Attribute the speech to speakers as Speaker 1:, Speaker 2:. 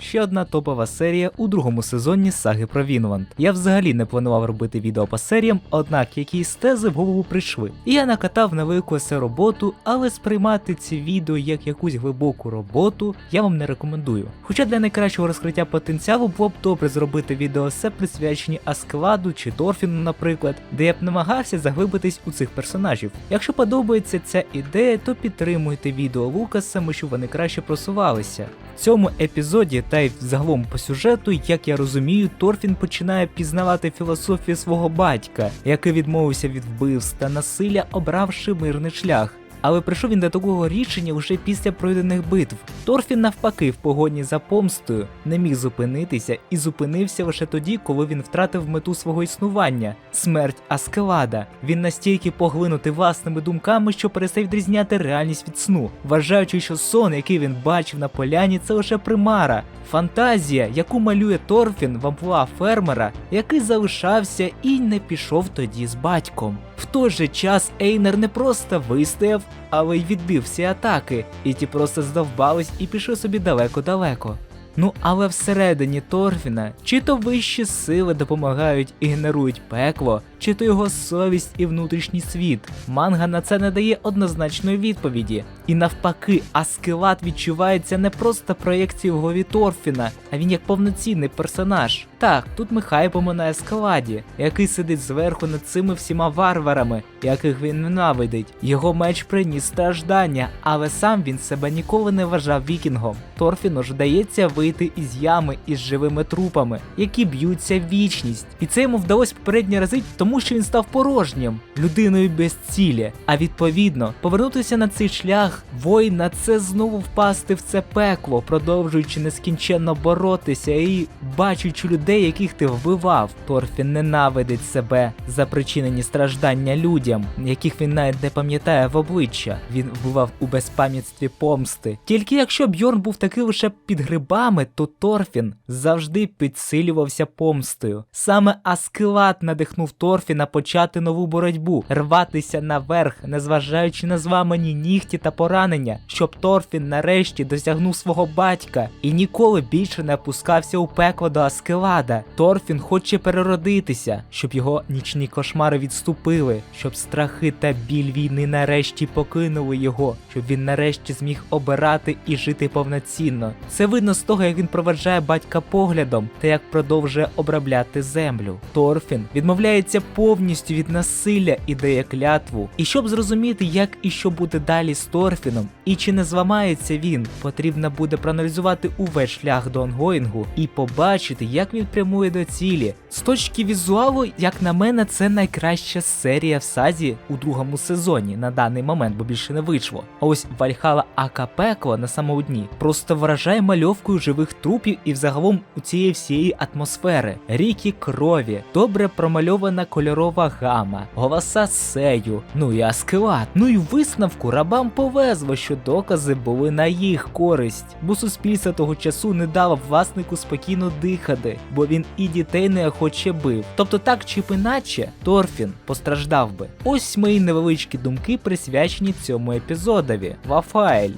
Speaker 1: ще одна топова серія у другому сезоні саги про Вінланд. Я взагалі не планував робити відео по серіям, однак якісь тези в голову прийшли. І я накатав невелику есе роботу, але сприймати ці відео як якусь глибоку роботу я вам не рекомендую. Хоча для найкращого розкриття потенціалу було б добре зробити відео есе присвячені Аскладу чи Торфіну, наприклад, де я б намагався заглибитись у цих персонажів. Якщо подобається ця ідея, то підтримуйте відео Лукасами, щоб вони краще просувалися. В цьому епізоді та й загалом по сюжету, як я розумію, Торфін починає пізнавати філософію свого батька, який відмовився від вбивств та насилля, обравши мирний шлях. Але прийшов він до такого рішення вже після пройдених битв. Торфін, навпаки, в погоні за помстою не міг зупинитися і зупинився лише тоді, коли він втратив мету свого існування смерть Аскелада. Він настільки поглинутий власними думками, що перестав відрізняти реальність від сну, вважаючи, що сон, який він бачив на поляні, це лише примара. Фантазія, яку малює Торфін в амплуа фермера, який залишався і не пішов тоді з батьком. В той же час Ейнер не просто вистояв, але й відбив всі атаки, і ті просто здовбались і пішли собі далеко-далеко. Ну але всередині Торфіна чи то вищі сили допомагають і генерують пекло, чи то його совість і внутрішній світ. Манга на це не дає однозначної відповіді. І навпаки, Аскелат відчувається не просто проєкцією в голові Торфіна, а він як повноцінний персонаж. Так, тут ми хайпимо на Ескаладі, який сидить зверху над цими всіма варварами, яких він ненавидить. Його меч приніс страждання, але сам він себе ніколи не вважав вікінгом. Торфіну ж вдається вийти із ями із живими трупами, які б'ються в вічність. І це йому вдалося попередні рази, тому що він став порожнім, людиною без цілі. А відповідно, повернутися на цей шлях воїна це знову впасти в це пекло, продовжуючи нескінченно боротися і бачучи людей, яких ти вбивав. Торфін ненавидить себе за причинені страждання людям, яких він навіть не пам'ятає в обличчя. Він вбивав у безпам'ятстві помсти. Тільки якщо Бьорн був такий лише під грибами, то Торфін завжди підсилювався помстою. Саме Аскелат надихнув Торфіна почати нову боротьбу, рватися наверх, незважаючи на зламані нігті та поранення, щоб Торфін нарешті досягнув свого батька і ніколи більше не опускався у пекло до Аскелада. Торфін хоче переродитися, щоб його нічні кошмари відступили, щоб страхи та біль війни нарешті покинули його, щоб він нарешті зміг обирати і жити повноцінно. Це видно з того, як він проведжає батька поглядом та як продовжує обробляти землю. Торфін відмовляється повністю від насилля і дає клятву. І щоб зрозуміти, як і що буде далі з Торфіном, і чи не зламається він, потрібно буде проаналізувати увесь шлях до онгоїнгу і побачити, як він прямує до цілі. З точки візуалу, як на мене, це найкраща серія в сазі у другому сезоні на даний момент, бо більше не вийшло. А ось Вальхала Акапекло на самому дні просто вражає мальовкою живих трупів і взагалом у цієї всієї атмосфери. Ріки крові, добре промальована кольорова гама, голоса сею, ну і аскелат. Ну і висновку рабам повезло, що докази були на їх користь, бо суспільство того часу не дало власнику спокійно дихати, бо він і дітей неохоче бив. Тобто так чи іначе, Торфін постраждав би. Ось мої невеличкі думки присвячені цьому епізодові. Вафайль.